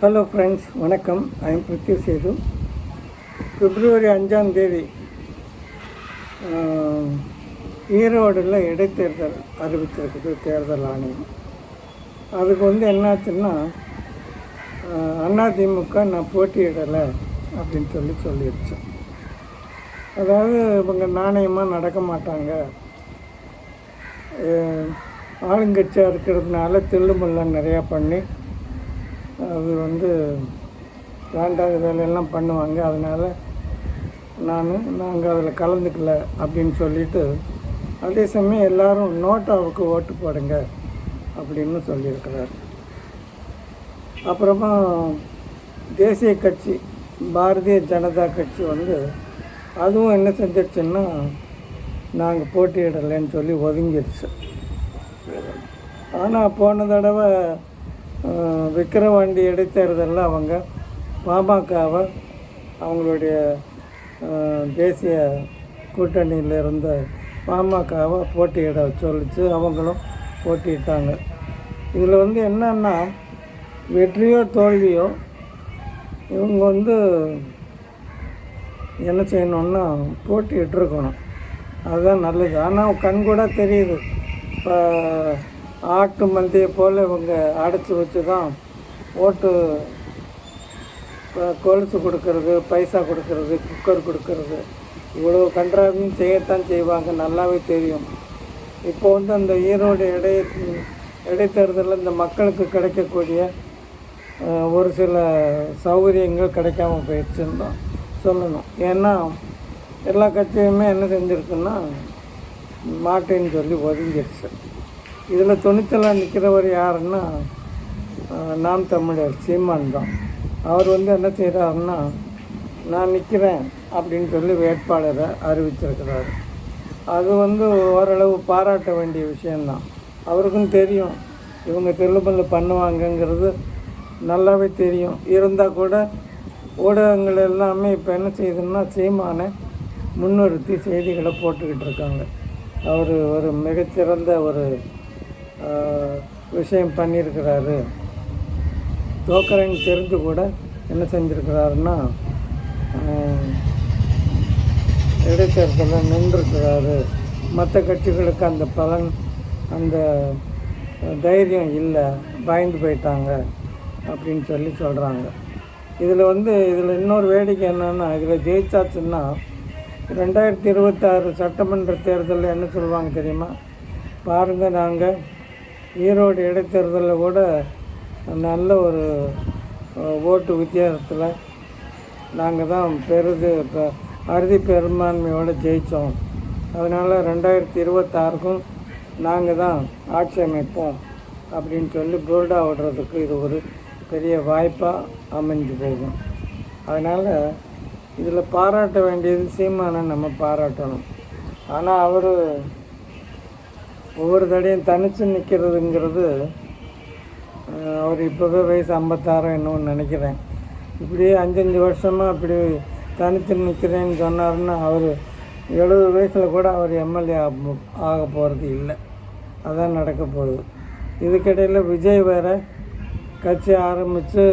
Hello friends வணக்கம். I am Prithvi Sethu February அஞ்சாம் தேதி ஈரோடில் இடைத்தேர்தல் அறிவித்திருக்குது தேர்தல் ஆணையம். அதுக்கு வந்து என்னாச்சுன்னா அண்ணா அதிமுக நான் போட்டியிடலை அப்படின்னு சொல்லி சொல்லிடுச்சேன் அதாவது இவங்க நாணயமாக நடக்க மாட்டாங்க. ஆளுங்கட்சியாக இருக்கிறதுனால தில்லுமுல்ல நிறையா பண்ணி அது வந்து வேண்டாத வேலையெல்லாம் பண்ணுவாங்க. அதனால் நான் நாங்கள் அதில் கலந்துக்கல அப்படின்னு சொல்லிட்டு அதே சமயம் எல்லாரும் நோட்டாவுக்கு ஓட்டு போடுங்க அப்படின்னு சொல்லியிருக்கிறார். அப்புறமா தேசிய கட்சி பாரதிய ஜனதா கட்சி வந்து அதுவும் என்ன செஞ்சிருச்சுன்னா நாங்கள் போட்டியிடலைன்னு சொல்லி ஒதுங்கிடுச்சு ஆனால் போன தடவை விக்கிரவாண்டி இடைத்தேர்தலில் அவங்க பாமகவை அவங்களுடைய தேசிய கூட்டணியில் இருந்த பாமகவை போட்டியிட சொல்லிச்சு. அவங்களும் போட்டியிட்டாங்க. இதில் வந்து என்னன்னா வெற்றியோ தோல்வியோ இவங்க வந்து என்ன செய்யணுன்னா போட்டியிட்டுருக்கணும். அதுதான் நல்லது. ஆனால் கண் கூட தெரியுது. இப்போ ஆட்டு மந்தையை போல் இவங்க அடைச்சி வச்சு தான் ஓட்டு கொலுத்து கொலுசு கொடுக்கறது பைசா கொடுக்கறது குக்கர் கொடுக்கறது. இவ்வளோ கன்றாவையும் செய்யத்தான் செய்வாங்க. நல்லாவே தெரியும். இப்போ வந்து அந்த ஈரோடு இடை இடைத்தேர்தலில் இந்த மக்களுக்கு கிடைக்கக்கூடிய ஒரு சில சௌகரியங்கள் கிடைக்காம போயிடுச்சுன்னு தான் சொல்லணும். ஏன்னா எல்லா கட்சியுமே என்ன செஞ்சுருக்குன்னா மாட்டேன்னு சொல்லி ஒதுங்கிடுச்சு இதில் துணிச்சலாக நிற்கிறவர் யாருன்னா நாம் தமிழர் சீமான் தான். அவர் வந்து என்ன செய்கிறாருன்னா நான் நிற்கிறேன் அப்படின்னு சொல்லி வேட்பாளரை அறிவிச்சிருக்கிறாரு. அது வந்து ஓரளவு பாராட்ட வேண்டிய விஷயந்தான். அவருக்கும் தெரியும் இவங்க தெல்லுபல்ல பண்ணுவாங்கங்கிறது நல்லாவே தெரியும். இருந்தால் கூட ஊடகங்கள் எல்லாமே இப்போ என்ன செய்யுதுன்னா சீமானை முன்னிறுத்தி செய்திகளை போட்டுக்கிட்டு இருக்காங்க. அவர் ஒரு மிகச்சிறந்த ஒரு விஷயம் பண்ணியிருக்கிறாரு. தோக்கரன் தெரிஞ்சு கூட என்ன செஞ்சுருக்கிறாருன்னா இடைத்தேர்தலில் நின்றுருக்கிறாரு. மற்ற கட்சிகளுக்கு அந்த பலன் அந்த தைரியம் இல்லை. பயந்து போயிட்டாங்க அப்படின்னு சொல்லி சொல்கிறாங்க இதில் வந்து இதில் இன்னொரு வேடிக்கை என்னென்னா இதில் ஜெயிச்சாச்சுன்னா ரெண்டாயிரத்தி இருபத்தாறு சட்டமன்ற தேர்தலில் என்ன சொல்லுவாங்க தெரியுமா? பாருங்கள் நாங்கள் ஈரோடு இடைத்தேர்தலில் கூட நல்ல ஒரு ஓட்டு வித்தியாசத்தில் நாங்கள் தான் பெருது இப்போ அறுதி பெரும்பான்மையோடு ஜெயித்தோம். அதனால் ரெண்டாயிரத்தி இருபத்தாறுக்கும் நாங்கள் தான் ஆட்சி அமைப்போம் அப்படின்னு சொல்லி புருடா விடுறதுக்கு இது ஒரு பெரிய வாய்ப்பாக அமைஞ்சு போகும். அதனால் இதில் பாராட்ட வேண்டியது சீமானை நம்ம பாராட்டணும். ஆனால் அவர் ஒவ்வொரு தடையும் தனித்து நிற்கிறதுங்கிறது அவர் இப்போவே வயசு ஐம்பத்தாறு என்னன்னு நினைக்கிறேன். இப்படியே அஞ்சஞ்சு வருஷமாக இப்படி தனித்து நிற்கிறேன்னு சொன்னார்னா அவர் எழுபது வயசில் கூட அவர் எம்எல்ஏ ஆக போகிறது இல்லை. அதான் நடக்க போகுது. இதுக்கிடையில் விஜய் வேறு கட்சி ஆரம்பித்து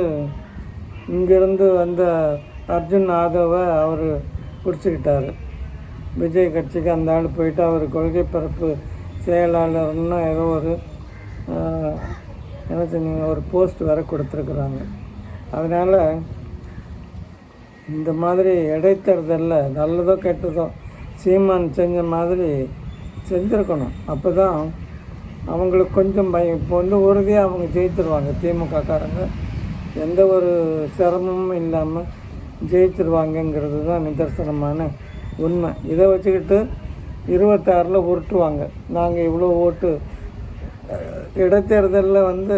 இங்கேருந்து வந்த அர்ஜுன் யாதவை அவர் பிடிச்சிக்கிட்டார். விஜய் கட்சிக்கு அந்த ஆள் போயிட்டு அவர் கொள்கை பரப்பு செயலாளர்னு ஏதோ ஒரு என்ன சொன்னீங்க ஒரு போஸ்ட் வர கொடுத்துருக்குறாங்க. அதனால் இந்த மாதிரி இடைத்தேர்தலில் நல்லதோ கெட்டதோ சீமான் செஞ்ச மாதிரி செஞ்சுருக்கணும். அப்போ தான் அவங்களுக்கு கொஞ்சம் பயம். இப்போ வந்து உறுதியாக அவங்க ஜெயிச்சிருவாங்க திமுகக்காரங்க எந்த ஒரு சிரமமும் இல்லாமல் ஜெயிச்சிருவாங்கங்கிறது தான் நிதர்சனமான உண்மை. இதை வச்சுக்கிட்டு இருபத்தாறில் உருட்டுவாங்க. நாங்கள் இவ்வளோ ஓட்டு இடைத்தேர்தலில் வந்து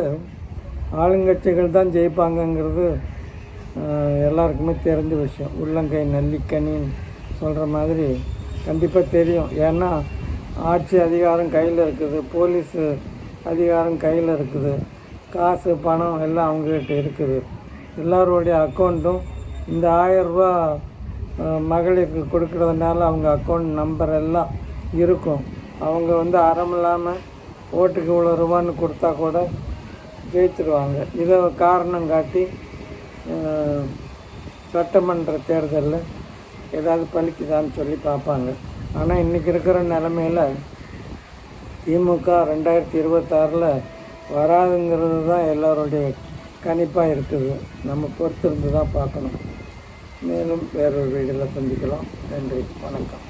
ஆளுங்கட்சிகள் தான் ஜெயிப்பாங்கங்கிறது எல்லாருக்குமே தெரிஞ்ச விஷயம். உள்ளங்கை நல்லிக்கனின்னு சொல்கிற மாதிரி கண்டிப்பாக தெரியும். ஏன்னா ஆட்சி அதிகாரம் கையில் இருக்குது போலீஸு அதிகாரம் கையில் இருக்குது காசு பணம் எல்லாம் அவங்ககிட்ட இருக்குது. எல்லாருடைய அக்கௌண்ட்டும் இந்த ஆயரூபா மகளிருக்கு கொடுக்கறதுனால அவங்க அக்கௌண்ட் நம்பர் எல்லாம் இருக்கும். அவங்க வந்து அறம் இல்லாமல் ஓட்டுக்கு இவ்வளோ ரூபான்னு கொடுத்தா கூட ஜெயிச்சிருவாங்க. இதை காரணம் காட்டி சட்டமன்ற தேர்தலில் ஏதாவது பழிக்குதான்னு சொல்லி பார்ப்பாங்க. ஆனால் இன்றைக்கி இருக்கிற நிலமையில் திமுக ரெண்டாயிரத்தி இருபத்தாறில் வராதுங்கிறது தான் எல்லோருடைய கணிப்பாக இருக்குது. நம்ம பொறுத்திருந்து தான் பார்க்கணும். மேலும் வேறொரு வீடியோவில் சந்திக்கலாம். நன்றி. வணக்கம்.